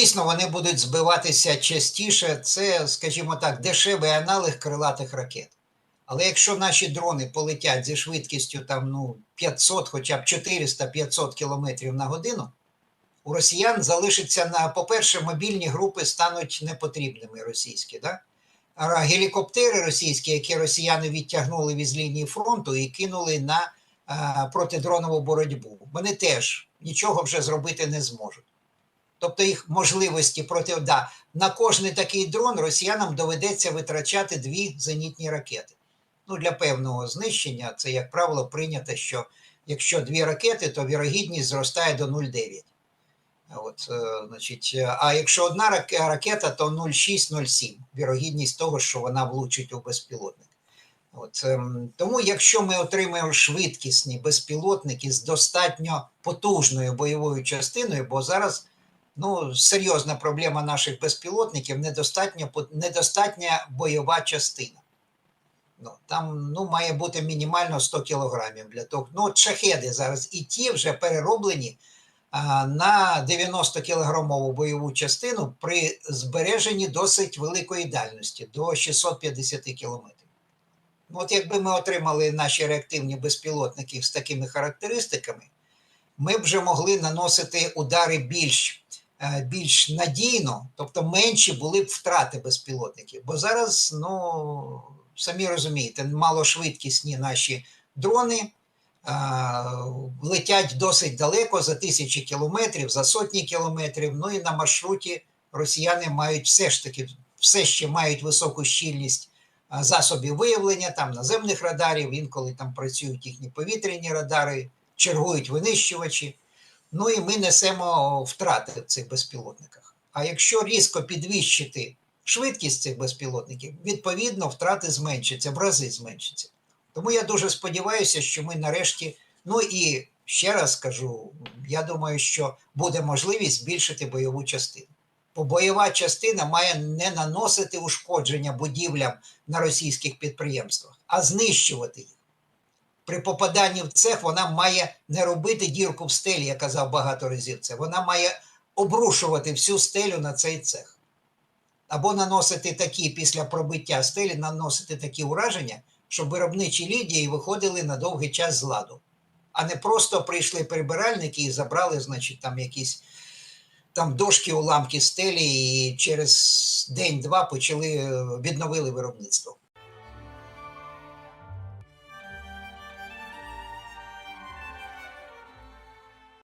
Дійсно, вони будуть збиватися частіше. Це, скажімо так, дешевий аналог крилатих ракет. Але якщо наші дрони полетять зі швидкістю там, ну, 500, хоча б 400-500 км на годину, у росіян залишиться на, по-перше, мобільні групи стануть непотрібними російські. Да? А гелікоптери російські, які росіяни відтягнули від лінії фронту і кинули на а, протидронову боротьбу, вони теж нічого вже зробити не зможуть. Тобто їх можливості проти да, на кожний такий дрон росіянам доведеться витрачати дві зенітні ракети. Ну, для певного знищення це, як правило, прийнято, що якщо дві ракети, то вірогідність зростає до 0,9. От, е, значить, е, а якщо одна ракета, то 0,6-0,7 вірогідність того, що вона влучить у безпілотник. От, ем, тому, якщо ми отримаємо швидкісні безпілотники з достатньо потужною бойовою частиною, бо зараз ну, серйозна проблема наших безпілотників недостатньо, по- недостатня бойова частина. Ну, там ну, має бути мінімально 100 кілограмів для того. Ну, шахеди зараз і ті вже перероблені а, на 90 кілограмову бойову частину при збереженні досить великої дальності до 650 кілометрів. Ну, От якби ми отримали наші реактивні безпілотники з такими характеристиками, ми б вже могли наносити удари більш, більш надійно, тобто менші були б втрати безпілотників. Бо зараз, ну, самі розумієте, малошвидкісні наші дрони а, летять досить далеко за тисячі кілометрів, за сотні кілометрів. Ну і на маршруті росіяни мають все ж таки все ще мають високу щільність а, засобів виявлення, там наземних радарів, інколи там працюють їхні повітряні радари, чергують винищувачі. Ну і ми несемо втрати в цих безпілотниках. А якщо різко підвищити швидкість цих безпілотників, відповідно, втрати зменшаться, в рази зменшаться. Тому я дуже сподіваюся, що ми нарешті, ну і ще раз скажу, я думаю, що буде можливість збільшити бойову частину. Бо бойова частина має не наносити ушкодження будівлям на російських підприємствах, а знищувати їх. При попаданні в цех вона має не робити дірку в стелі, я казав багато разів це. Вона має обрушувати всю стелю на цей цех. Або наносити такі після пробиття стелі, наносити такі ураження, щоб виробничі лідії виходили на довгий час з ладу, а не просто прийшли прибиральники і забрали, значить, там якісь там дошки, уламки стелі, і через день-два почали е, відновили виробництво.